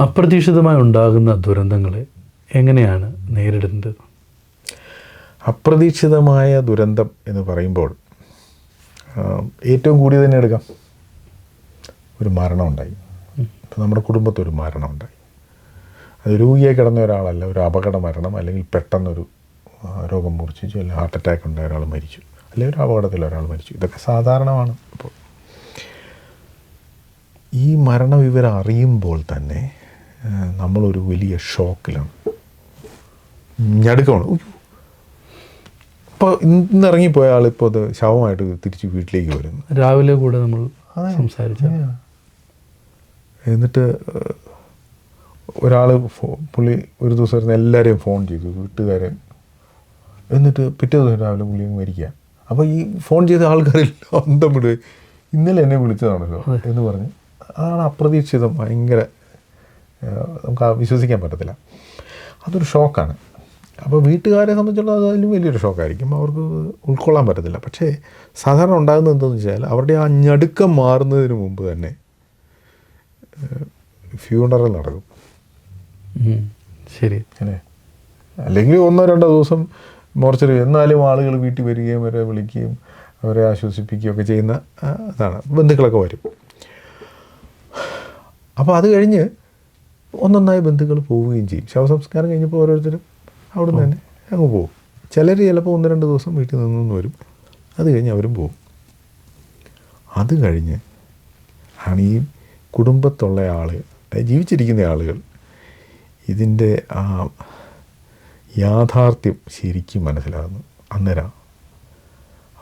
അപ്രതീക്ഷിതമായി ഉണ്ടാകുന്ന ദുരന്തങ്ങളെ എങ്ങനെയാണ് നേരിടേണ്ടത്? അപ്രതീക്ഷിതമായ ദുരന്തം എന്ന് പറയുമ്പോൾ ഏറ്റവും കൂടി തന്നെ എടുക്കാം. ഒരു മരണം ഉണ്ടായി ഇപ്പം നമ്മുടെ കുടുംബത്തൊരു ഒരു മരണം ഉണ്ടായി അത് രോഗിയായി കിടന്ന ഒരാളല്ല ഒരു അപകട മരണം അല്ലെങ്കിൽ പെട്ടെന്നൊരു രോഗം മൂർച്ഛിച്ചു അല്ലെങ്കിൽ ഹാർട്ട് അറ്റാക്ക് ഉണ്ടായ ഒരാൾ മരിച്ചു അല്ലെങ്കിൽ ഒരു അപകടത്തിൽ ഒരാൾ മരിച്ചു. ഇതൊക്കെ സാധാരണമാണ് ഇപ്പോൾ. ഈ മരണവിവരം അറിയുമ്പോൾ തന്നെ നമ്മളൊരു വലിയ ഷോക്കിലാണ്. ഞടുക്കമാണ്. ഇപ്പോൾ ഇന്ന് ഇറങ്ങിപ്പോയ ആളിപ്പോൾ അത് ശവമായിട്ട് തിരിച്ച് വീട്ടിലേക്ക് വരുന്നു. രാവിലെ കൂടെ നമ്മൾ സംസാരിച്ച. എന്നിട്ട് ഒരാൾ പുള്ളി ഒരു ദിവസം എല്ലാവരെയും ഫോൺ ചെയ്തു വീട്ടുകാരെ. എന്നിട്ട് പിറ്റേ ദിവസം രാവിലെ പുള്ളി മരിക്കുക അപ്പോൾ ഈ ഫോൺ ചെയ്ത ആൾക്കാരിൽ അന്തം വിടുക. ഇന്നലെ എന്നെ വിളിച്ചതാണല്ലോ എന്ന് പറഞ്ഞ്. അതാണ് അപ്രതീക്ഷിതം. ഭയങ്കര നമുക്ക് വിശ്വസിക്കാൻ പറ്റത്തില്ല. അതൊരു ഷോക്കാണ്. അപ്പോൾ വീട്ടുകാരെ സംബന്ധിച്ചുള്ള അത് അതിലും വലിയൊരു ഷോക്കായിരിക്കും. അവർക്ക് ഉൾക്കൊള്ളാൻ പറ്റത്തില്ല. പക്ഷേ സാധാരണ ഉണ്ടാകുന്നത് എന്താണെന്ന് വെച്ചാൽ അവരുടെ ആ ഞടുക്കം മാറുന്നതിന് മുമ്പ് തന്നെ ഫ്യൂണറൽ നടക്കും. ശരി. അല്ലേ? അല്ലെങ്കിൽ ഒന്നോ രണ്ടോ ദിവസം മോർച്ചറി എന്നാലും ആളുകൾ വീട്ടിൽ വരികയും അവരെ വിളിക്കുകയും അവരെ ആശ്വസിപ്പിക്കുകയും ഒക്കെ ചെയ്യുന്ന ഇതാണ് ബന്ധുക്കളൊക്കെ വരും. അപ്പോൾ അത് കഴിഞ്ഞ് ഒന്നൊന്നായി ബന്ധുക്കൾ പോവുകയും ചെയ്യും. ശവസംസ്കാരം കഴിഞ്ഞപ്പോൾ ഓരോരുത്തരും അവിടെ നിന്ന് തന്നെ അങ്ങ് പോകും. ചിലർ ചിലപ്പോൾ ഒന്ന് രണ്ട് ദിവസം വീട്ടിൽ നിന്നൊന്ന് വരും. അത് കഴിഞ്ഞ് അവരും പോകും. അത് കഴിഞ്ഞ് ആണ് ഈ കുടുംബത്തുള്ള ആളുകൾ ജീവിച്ചിരിക്കുന്ന ആളുകൾ ഇതിന്റെ ആ യാഥാർത്ഥ്യം ശരിക്കും മനസ്സിലാകുന്നു. അന്നേരം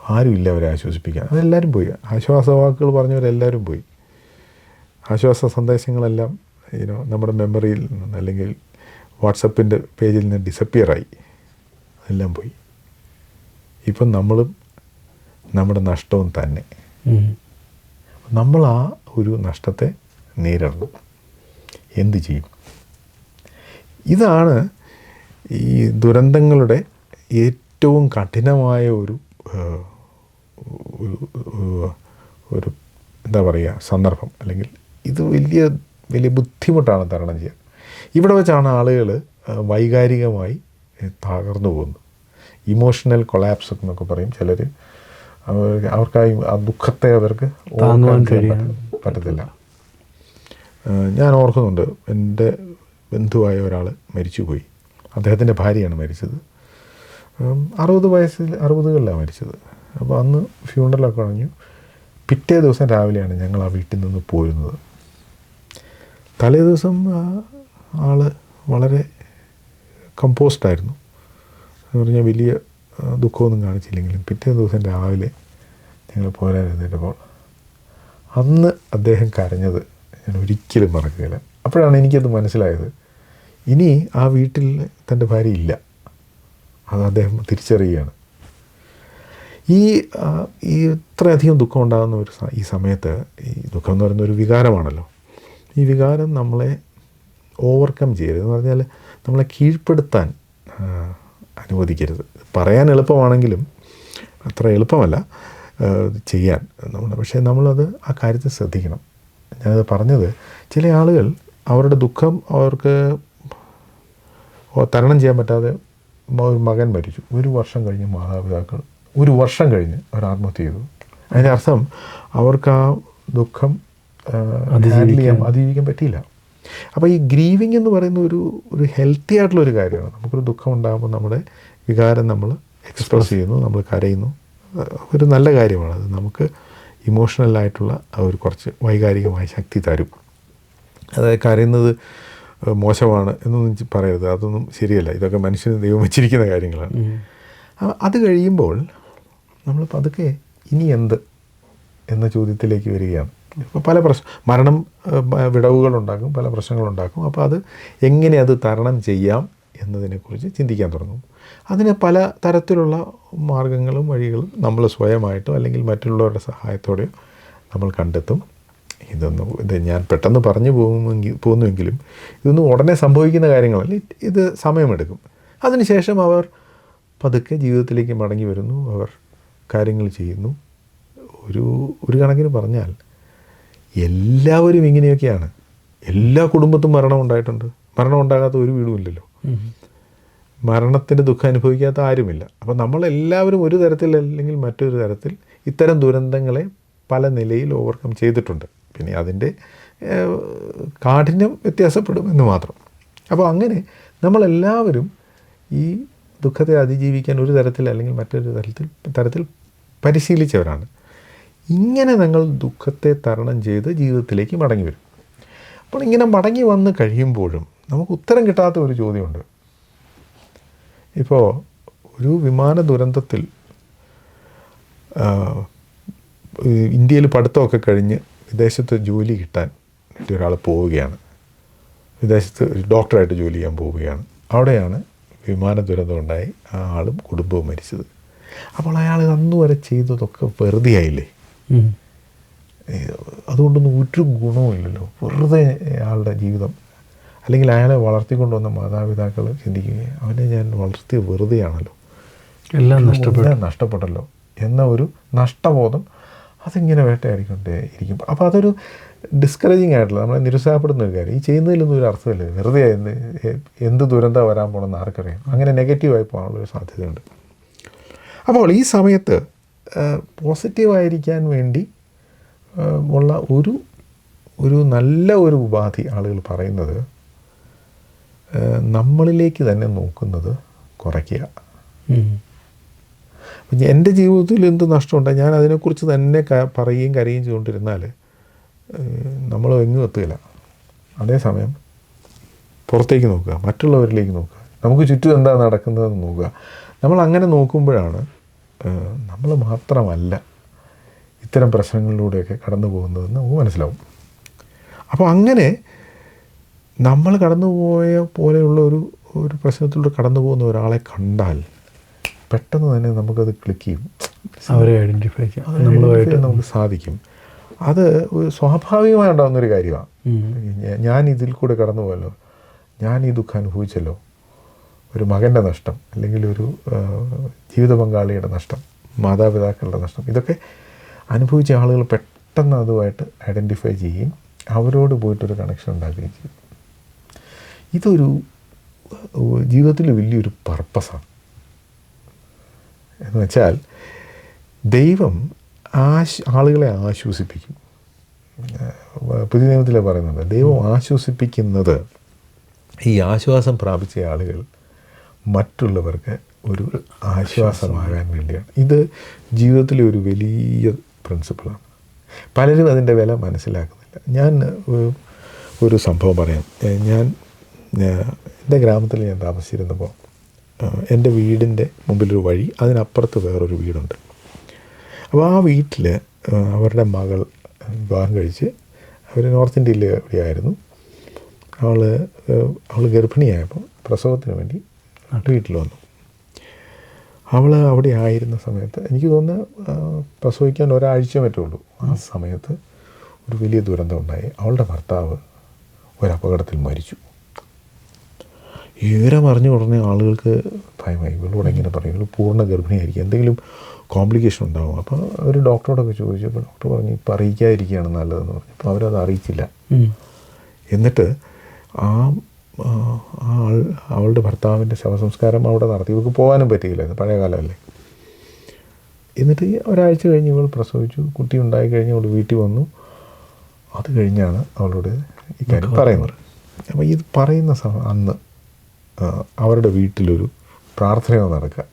ആരുമില്ല അവരെ ആശ്വസിപ്പിക്കാൻ. അതെല്ലാവരും പോയി. ആശ്വാസവാക്കുകൾ പറഞ്ഞവരെല്ലാവരും പോയി. ആശ്വാസ സന്ദേശങ്ങളെല്ലാം യുനോ നമ്മുടെ മെമ്മറിയിൽ നിന്ന് അല്ലെങ്കിൽ വാട്സപ്പിന്റെ പേജിൽ നിന്ന് ഡിസപ്പിയറായി അതെല്ലാം പോയി. ഇപ്പം നമ്മളും നമ്മുടെ നഷ്ടവും തന്നെ. നമ്മൾ ആ ഒരു നഷ്ടത്തെ നേരിടണം. എന്ത് ചെയ്യും? ഇതാണ് ഈ ദുരന്തങ്ങളുടെ ഏറ്റവും കഠിനമായ ഒരു- ഒരു എന്താ പറയുക സന്ദർഭം. അല്ലെങ്കിൽ ഇത് വലിയ വലിയ ബുദ്ധിമുട്ടാണ് തരണം ചെയ്യാൻ. ഇവിടെ വെച്ചാണ് ആളുകൾ വൈകാരികമായി തകർന്നു പോകുന്നത്. ഇമോഷണൽ കൊളാപ്സ് എന്നൊക്കെ പറയും ചിലർ അവർ അവർക്കായി ആ ദുഃഖത്തെ അവർക്ക് പറ്റത്തില്ല. ഞാൻ ഓർക്കുന്നുണ്ട് എന്റെ ബന്ധുവായ ഒരാൾ മരിച്ചുപോയി. അദ്ദേഹത്തിന്റെ ഭാര്യയാണ് മരിച്ചത്. അറുപത് വയസ്സിൽ അറുപതുകളിലാണ് മരിച്ചത്. അപ്പോൾ അന്ന് ഫ്യൂണറലൊക്കെ കഴിഞ്ഞു. പിറ്റേ ദിവസം രാവിലെയാണ് ഞങ്ങൾ ആ വീട്ടിൽ നിന്ന് പോരുന്നത്. തലേ ദിവസം ആൾ വളരെ കമ്പോസ്ഡായിരുന്നു എന്ന് പറഞ്ഞാൽ വലിയ ദുഃഖമൊന്നും കാണിച്ചില്ലെങ്കിലും പിറ്റേ ദിവസം രാവിലെ ഞങ്ങൾ പോരാനിരുന്നപ്പോൾ അന്ന് അദ്ദേഹം കരഞ്ഞത് ഞാൻ ഒരിക്കലും മറക്കുകയില്ല. അപ്പോഴാണ് എനിക്കത് മനസ്സിലായത്. ഇനി ആ വീട്ടിൽ തന്റെ ഭാര്യ ഇല്ല. അത് അദ്ദേഹം തിരിച്ചറിയുകയാണ്. ഈ ഈ ഇത്രയധികം ദുഃഖം ഉണ്ടാകുന്ന ഒരു ഈ സമയത്ത് ഈ ദുഃഖം എന്ന് പറയുന്ന ഒരു വികാരമാണല്ലോ. ഈ വികാരം നമ്മളെ ഓവർകം ചെയ്യരുത്. എന്ന് പറഞ്ഞാൽ നമ്മളെ കീഴ്പ്പെടുത്താൻ അനുവദിക്കരുത്. പറയാൻ എളുപ്പമാണെങ്കിലും അത്ര എളുപ്പമല്ല ചെയ്യാൻ നമ്മൾ പക്ഷേ നമ്മളത് ആ കാര്യത്തിൽ ശ്രദ്ധിക്കണം. ഞാനത് പറഞ്ഞത് ചില ആളുകൾ അവരുടെ ദുഃഖം അവർക്ക് തരണം ചെയ്യാൻ പറ്റാതെ ഒരു മകൻ മരിച്ചു. ഒരു വർഷം കഴിഞ്ഞ് മാതാപിതാക്കൾ ഒരു വർഷം കഴിഞ്ഞ് അവർ ആത്മഹത്യ ചെയ്തു. അതിന്റെ അർത്ഥം അവർക്ക് ആ ദുഃഖം ചെയ്യാൻ അതിജീവിക്കാൻ പറ്റിയില്ല. അപ്പോൾ ഈ ഗ്രീവിങ് എന്ന് പറയുന്ന ഒരു ഒരു ഹെൽത്തി ആയിട്ടുള്ള ഒരു കാര്യമാണ്. നമുക്കൊരു ദുഃഖം ഉണ്ടാകുമ്പോൾ നമ്മുടെ വികാരം നമ്മൾ എക്സ്പ്രസ് ചെയ്യുന്നു നമ്മൾ കരയുന്നു. ഒരു നല്ല കാര്യമാണ് അത്. നമുക്ക് ഇമോഷണലായിട്ടുള്ള ആ ഒരു കുറച്ച് വൈകാരികമായ ശക്തി തരും. അതായത് കരയുന്നത് മോശമാണ് എന്നൊന്നും പറയരുത്. അതൊന്നും ശരിയല്ല. ഇതൊക്കെ മനുഷ്യന് ദൈവം വെച്ചിരിക്കുന്ന കാര്യങ്ങളാണ്. അപ്പം അത് കഴിയുമ്പോൾ നമ്മൾ പതുക്കെ ഇനി എന്ത് എന്ന ചോദ്യത്തിലേക്ക് വരികയാണ്. പല പ്രശ്നം മരണം വിടവുകളുണ്ടാക്കും പല പ്രശ്നങ്ങളുണ്ടാക്കും അപ്പോൾ അത് എങ്ങനെ അത് തരണം ചെയ്യാം എന്നതിനെക്കുറിച്ച് ചിന്തിക്കാൻ തുടങ്ങും. അതിന് പല തരത്തിലുള്ള മാർഗങ്ങളും വഴികളും നമ്മൾ സ്വയമായിട്ടോ അല്ലെങ്കിൽ മറ്റുള്ളവരുടെ സഹായത്തോടെയോ നമ്മൾ കണ്ടെത്തും. ഇതൊന്നും ഇത് ഞാൻ പെട്ടെന്ന് പറഞ്ഞു പോകുമെങ്കിൽ പോകുന്നുവെങ്കിലും ഇതൊന്നും ഉടനെ സംഭവിക്കുന്ന കാര്യങ്ങളല്ല. ഇത് സമയമെടുക്കും. അതിനുശേഷം അവർ പതുക്കെ ജീവിതത്തിലേക്ക് മടങ്ങി വരുന്നു. അവർ കാര്യങ്ങൾ ചെയ്യുന്നു. ഒരു ഒരു കണക്കിന് പറഞ്ഞാൽ എല്ലാവരും ഇങ്ങനെയൊക്കെയാണ്. എല്ലാ കുടുംബത്തും മരണം ഉണ്ടായിട്ടുണ്ട്. മരണം ഉണ്ടാകാത്ത ഒരു വീടും ഇല്ലല്ലോ. ഉം. മരണത്തിന്റെ ദുഃഖം അനുഭവിക്കാത്ത ആരുമില്ല. അപ്പോൾ നമ്മളെല്ലാവരും ഒരു തരത്തിൽ അല്ലെങ്കിൽ മറ്റൊരു തരത്തിൽ ഇത്തരം ദുരന്തങ്ങളെ പല നിലയിൽ ഓവർകം ചെയ്തിട്ടുണ്ട്. പിന്നെ അതിന്റെ കാഠിന്യം വ്യത്യാസപ്പെടും എന്ന് മാത്രം. അപ്പോൾ അങ്ങനെ നമ്മളെല്ലാവരും ഈ ദുഃഖത്തെ അതിജീവിക്കാൻ ഒരു തരത്തിൽ അല്ലെങ്കിൽ മറ്റൊരു തരത്തിൽ തരത്തിൽ പരിശീലിച്ചവരാണ്. ഇങ്ങനെ നിങ്ങൾ ദുഃഖത്തെ തരണം ചെയ്ത് ജീവിതത്തിലേക്ക് മടങ്ങി വരും. അപ്പോൾ ഇങ്ങനെ മടങ്ങി വന്ന് കഴിയുമ്പോഴും നമുക്ക് ഉത്തരം കിട്ടാത്ത ഒരു ചോദ്യമുണ്ട്. ഇപ്പോൾ ഒരു വിമാന ദുരന്തത്തിൽ ഇന്ത്യയിൽ പഠിത്തമൊക്കെ കഴിഞ്ഞ് വിദേശത്ത് ജോലി കിട്ടാൻ ഒരാൾ പോവുകയാണ്. വിദേശത്ത് ഒരു ഡോക്ടറായിട്ട് ജോലി ചെയ്യാൻ പോവുകയാണ്. അവിടെയാണ് വിമാന ദുരന്തമുണ്ടായി ആ ആളും കുടുംബവും മരിച്ചത്. അപ്പോൾ അയാൾ അന്നുവരെ ചെയ്തതൊക്കെ വെറുതെ ആയില്ലേ ഉം. ഏ, അതുകൊണ്ടൊന്നും ഒരു ഗുണവുമില്ലല്ലോ വെറുതെ അയാളുടെ ജീവിതം അല്ലെങ്കിൽ അയാളെ വളർത്തിക്കൊണ്ടുവന്ന മാതാപിതാക്കൾ ചിന്തിക്കുക അവനെ ഞാൻ വളർത്തിയ വെറുതെയാണല്ലോ. എല്ലാം നഷ്ടപ്പെട്ടു. നഷ്ടപ്പെട്ടല്ലോ എന്ന ഒരു നഷ്ടബോധം അതിങ്ങനെ വേട്ടയാടിക്കൊണ്ടേ ഇരിക്കും. അപ്പോൾ അതൊരു ഡിസ്കറേജിങ് ആയിട്ടുള്ള നമ്മളെ നിരുത്സാഹപ്പെടുന്ന ഒരു കാര്യം. ഈ ചെയ്യുന്നതിലൊന്നും ഒരു അർത്ഥമില്ല. വെറുതെ എന്ത് എന്ത് ദുരന്തം വരാൻ പോകണമെന്ന് ആർക്കറിയാം. അങ്ങനെ നെഗറ്റീവായി പോകാനുള്ളൊരു സാധ്യതയുണ്ട്. അപ്പോൾ ഈ സമയത്ത് പോസിറ്റീവായിരിക്കാൻ വേണ്ടി ഉള്ള ഒരു ഒരു നല്ല ഒരു ഉപാധി ആളുകൾ പറയുന്നത് നമ്മളിലേക്ക് തന്നെ നോക്കുന്നത് കുറയ്ക്കുക. എന്റെ ജീവിതത്തിൽ എന്ത് നഷ്ടമുണ്ടായി ഞാൻ അതിനെക്കുറിച്ച് തന്നെ ക- പറയുകയും കരയുകയും ചെയ്തുകൊണ്ടിരുന്നാൽ നമ്മൾ എങ്ങും എത്തുകയില്ല. അതേസമയം പുറത്തേക്ക് നോക്കുക മറ്റുള്ളവരിലേക്ക് നോക്കുക. നമുക്ക് ചുറ്റും എന്താ നടക്കുന്നതെന്ന് നോക്കുക. നമ്മൾ അങ്ങനെ നോക്കുമ്പോഴാണ് നമ്മൾ മാത്രമല്ല ഇത്തരം പ്രശ്നങ്ങളിലൂടെയൊക്കെ കടന്നു പോകുന്നതെന്ന് നമുക്ക് മനസ്സിലാവും. അപ്പോൾ അങ്ങനെ നമ്മൾ കടന്നുപോയ പോലെയുള്ള ഒരു ഒരു പ്രശ്നത്തിലൂടെ കടന്നു പോകുന്ന ഒരാളെ കണ്ടാൽ പെട്ടെന്ന് തന്നെ നമുക്കത് ക്ലിക്ക് ചെയ്യും. അവരെ ഐഡന്റിഫൈ ചെയ്യാൻ നമുക്ക് സാധിക്കും. അത് ഒരു സ്വാഭാവികമായി ഉണ്ടാകുന്നൊരു കാര്യമാണ്. ഞാൻ ഇതിൽ കൂടെ കടന്നു പോയല്ലോ ഞാൻ ഈ ദുഃഖം അനുഭവിച്ചല്ലോ? ഒരു മകന്റെ നഷ്ടം അല്ലെങ്കിൽ ഒരു ജീവിത പങ്കാളിയുടെ നഷ്ടം മാതാപിതാക്കളുടെ നഷ്ടം ഇതൊക്കെ അനുഭവിച്ച ആളുകൾ പെട്ടെന്ന് അതുമായിട്ട് ഐഡന്റിഫൈ ചെയ്യുകയും അവരോട് പോയിട്ടൊരു കണക്ഷൻ ഉണ്ടാക്കുകയും ചെയ്യും. ഇതൊരു ജീവിതത്തിൽ വലിയൊരു പർപ്പസാണ് എന്ന് വെച്ചാൽ ദൈവം ആശ് ആളുകളെ ആശ്വസിപ്പിക്കും. പുതിയ നിയമത്തിലെ പറയുന്നുണ്ട് ദൈവം ആശ്വസിപ്പിക്കുന്നത് ഈ ആശ്വാസം പ്രാപിച്ച ആളുകൾ മറ്റുള്ളവർക്ക് ഒരു ആശ്വാസമാകാൻ വേണ്ടിയാണ്. ഇത് ജീവിതത്തിലെ ഒരു വലിയ പ്രിൻസിപ്പിളാണ് പലരും അതിന്റെ വില മനസ്സിലാക്കുന്നില്ല. ഞാൻ ഒരു സംഭവം പറയാം. ഞാൻ എന്റെ ഗ്രാമത്തിൽ ഞാൻ താമസിച്ചിരുന്നപ്പോൾ എന്റെ വീടിന്റെ മുമ്പിലൊരു വഴി അതിനപ്പുറത്ത് വേറൊരു വീടുണ്ട്. അപ്പോൾ ആ വീട്ടിൽ അവരുടെ മകൾ വിവാഹം കഴിച്ച് അവർ നോർത്ത് ഇന്ത്യയിൽ എവിടെയായിരുന്നു. അവൾ അവൾ ഗർഭിണിയായപ്പോൾ പ്രസവത്തിന് വേണ്ടി വീട്ടിൽ വന്നു അവൾ അവിടെ ആയിരുന്ന സമയത്ത് എനിക്ക് തോന്നുന്നു പ്രസവിക്കാൻ ഒരാഴ്ച പറ്റുള്ളൂ. ആ സമയത്ത് ഒരു വലിയ ദുരന്തം ഉണ്ടായി. അവളുടെ ഭർത്താവ് ഒരപകടത്തിൽ മരിച്ചു. ഏറെ വിവരം അറിഞ്ഞ ഉടനെ ആളുകൾക്ക് ഭയമായി. ഇവളോട് എങ്ങനെ പറയും? ഇവൾ പൂർണ ഗർഭിണിയായിരിക്കും. എന്തെങ്കിലും കോംപ്ലിക്കേഷൻ ഉണ്ടാവും. അപ്പോൾ അവർ ഡോക്ടറോടൊക്കെ ചോദിച്ചു. അപ്പോൾ ഡോക്ടർ പറഞ്ഞു ഇപ്പോൾ അറിയിക്കാതിരിക്കുകയാണ് നല്ലതെന്ന് പറഞ്ഞു. അപ്പോൾ അവരത് അറിയിച്ചില്ല. എന്നിട്ട് ആ അവളുടെ ഭർത്താവിന്റെ ശവസംസ്കാരം അവിടെ നടത്തി. ഇവർക്ക് പോകാനും പറ്റിയില്ലായിരുന്നു പഴയ കാലമല്ലേ എന്നിട്ട് ഒരാഴ്ച കഴിഞ്ഞ് ഇവൾ പ്രസവിച്ചു കുട്ടി ഉണ്ടായി കഴിഞ്ഞ് അവൾ വീട്ടിൽ വന്നു. അത് കഴിഞ്ഞാണ് അവളോട് ഇക്കാര്യം പറയുന്നത്. അപ്പോൾ ഇത് പറയുന്ന സമയം അന്ന് അവരുടെ വീട്ടിലൊരു പ്രാർത്ഥന നടക്കുക.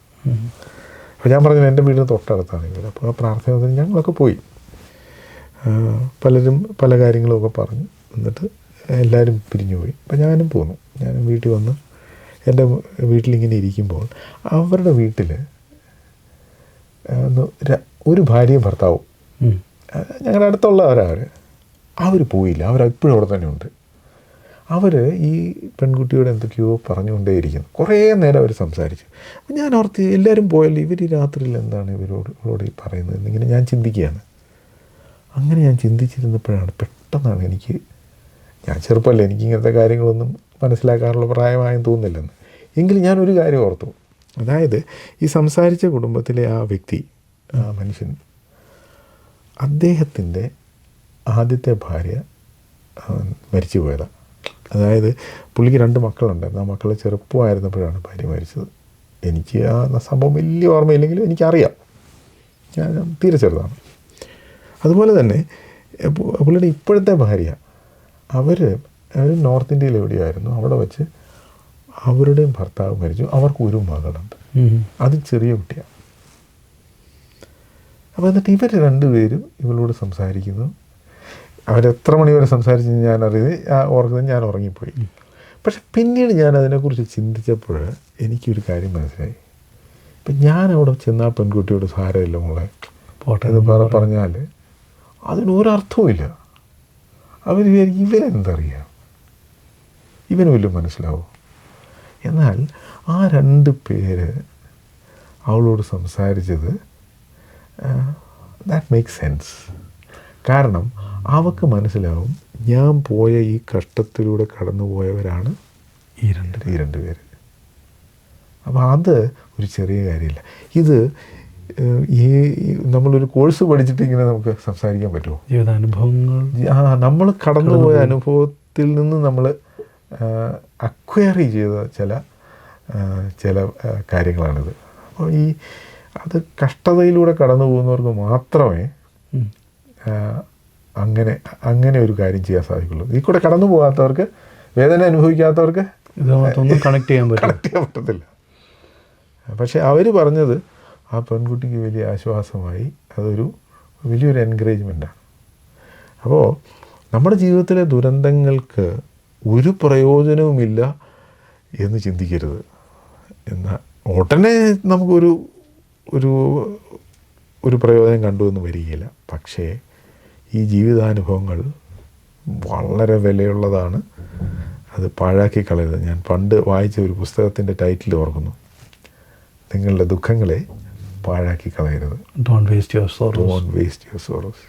അപ്പോൾ ഞാൻ പറഞ്ഞു എന്റെ വീടിന് തൊട്ടടുത്താണ് ഇവർ അപ്പോൾ ആ പ്രാർത്ഥന ഞങ്ങളൊക്കെ പോയി. പലരും പല കാര്യങ്ങളുമൊക്കെ പറഞ്ഞു. എന്നിട്ട് എല്ലാവരും പിരിഞ്ഞു പോയി. അപ്പം ഞാനും പോന്നു. ഞാനും വീട്ടിൽ വന്ന് എന്റെ വീട്ടിലിങ്ങനെ ഇരിക്കുമ്പോൾ അവരുടെ വീട്ടിൽ ഒരു ഭാര്യയും ഭർത്താവും. ഞങ്ങളുടെ അടുത്തുള്ളവരവർ അവർ പോയില്ല. അവർ ഇപ്പോഴും അവിടെ തന്നെ ഉണ്ട്. അവർ ഈ പെൺകുട്ടിയോട് എന്തൊക്കെയോ പറഞ്ഞുകൊണ്ടേയിരിക്കുന്നു. കുറേ നേരം അവർ സംസാരിച്ചു. അപ്പം ഞാൻ ഓർത്ത് എല്ലാവരും പോയല്ലോ ഇവർ ഈ രാത്രിയിൽ എന്താണ് ഇവരോട് ഇവരോട് ഈ പറയുന്നത് എന്നിങ്ങനെ ഞാൻ ചിന്തിക്കുകയാണ്. അങ്ങനെ ഞാൻ ചിന്തിച്ചിരുന്നപ്പോഴാണ് പെട്ടെന്നാണ് എനിക്ക് ഞാൻ ചെറുപ്പമല്ലേ എനിക്ക് ഇങ്ങനത്തെ കാര്യങ്ങളൊന്നും മനസ്സിലാക്കാനുള്ള പ്രായമായും തോന്നുന്നില്ലെന്ന്. എങ്കിലും ഞാനൊരു കാര്യം ഓർത്തു. അതായത് ഈ സംസാരിച്ച കുടുംബത്തിലെ ആ വ്യക്തി ആ മനുഷ്യൻ അദ്ദേഹത്തിന്റെ ആദ്യത്തെ ഭാര്യ മരിച്ചു പോയതാണ് അതായത് പുള്ളിക്ക് രണ്ട് മക്കളുണ്ടായിരുന്നു. ആ മക്കൾ ചെറുപ്പമായിരുന്നപ്പോഴാണ് ഭാര്യ മരിച്ചത്. എനിക്ക് ആ സംഭവം വലിയ ഓർമ്മയില്ലെങ്കിലും എനിക്കറിയാം. ഞാൻ തീരെ ചെറുതാണ്. അതുപോലെ തന്നെ പുള്ളിയുടെ ഇപ്പോഴത്തെ ഭാര്യ അവർ അവർ നോർത്ത് ഇന്ത്യയിൽ എവിടെയായിരുന്നു? അവിടെ വെച്ച് അവരുടെയും ഭർത്താവ് മരിച്ചു. അവർക്ക് ഒരു മകളുണ്ട് അത് ചെറിയ കുട്ടിയാണ് അപ്പോൾ എന്നിട്ട് ഇവർ രണ്ടുപേരും ഇവളോട് സംസാരിക്കുന്നു. അവരെത്ര മണി വരെ സംസാരിച്ചു ഞാൻ അറിയത് ഓർക്കുന്നത് ഞാൻ ഉറങ്ങിപ്പോയി. പക്ഷെ പിന്നീട് ഞാൻ അതിനെക്കുറിച്ച് ചിന്തിച്ചപ്പോൾ എനിക്കൊരു കാര്യം മനസ്സിലായി. ഇപ്പം ഞാൻ അവിടെ ചെന്ന ആ പെൺകുട്ടിയോട് സാരമില്ല മോളെ. പോട്ടെ എന്ന് പറഞ്ഞാൽ അതിനൊരർത്ഥവും ഒരർത്ഥവുമില്ല അവർ വിചാരിക്കും ഇവരെന്തറിയാം ഇവന് വല്ലതും മനസ്സിലാവും? എന്നാൽ ആ രണ്ട് പേര് അവളോട് സംസാരിച്ചത് ദാറ്റ് മേക്ക് സെൻസ് കാരണം അവക്ക് മനസ്സിലാവും ഞാൻ പോയ ഈ കഷ്ടത്തിലൂടെ കടന്നു പോയവരാണ് ഈ രണ്ട് ഈ രണ്ട് പേര്. അപ്പോൾ അത് ഒരു ചെറിയ കാര്യമില്ല. ഇത് ഈ നമ്മളൊരു കോഴ്സ് പഠിച്ചിട്ട് ഇങ്ങനെ നമുക്ക് സംസാരിക്കാൻ പറ്റുമോ? ജീവിതാനുഭവങ്ങൾ. ആ നമ്മൾ കടന്നുപോയ അനുഭവത്തിൽ നിന്ന് നമ്മൾ അക്വയർ ചെയ്ത ചില ചില കാര്യങ്ങളാണിത്. അപ്പോൾ ഈ അത് കഷ്ടതയിലൂടെ കടന്നു പോകുന്നവർക്ക് മാത്രമേ അങ്ങനെ അങ്ങനെ ഒരു കാര്യം ചെയ്യാൻ സാധിക്കുള്ളൂ. ഈ കൂടെ കടന്നു പോകാത്തവർക്ക് വേദന അനുഭവിക്കാത്തവർക്ക് കണക്ട് ചെയ്യാൻ പറ്റത്തില്ല. പക്ഷേ അവർ പറഞ്ഞത് ആ പെൺകുട്ടിക്ക് വലിയ ആശ്വാസമായി. അതൊരു വലിയൊരു എൻകറേജ്മെന്റാണ് അപ്പോൾ നമ്മുടെ ജീവിതത്തിലെ ദുരന്തങ്ങൾക്ക് ഒരു പ്രയോജനവുമില്ല എന്ന് ചിന്തിക്കരുത്. എന്നാൽ ഉടനെ നമുക്കൊരു ഒരു ഒരു പ്രയോജനം കണ്ടു എന്ന് വരികയില്ല. പക്ഷേ ഈ ജീവിതാനുഭവങ്ങൾ വളരെ വിലയുള്ളതാണ്. അത് പാഴാക്കി കളയരുത്. ഞാൻ പണ്ട് വായിച്ച ഒരു പുസ്തകത്തിന്റെ ടൈറ്റിൽ ഓർക്കുന്നു. നിങ്ങളുടെ ദുഃഖങ്ങളെ പാഴാക്കി കളയരുത്. Don't waste your sorrows don't waste your sorrows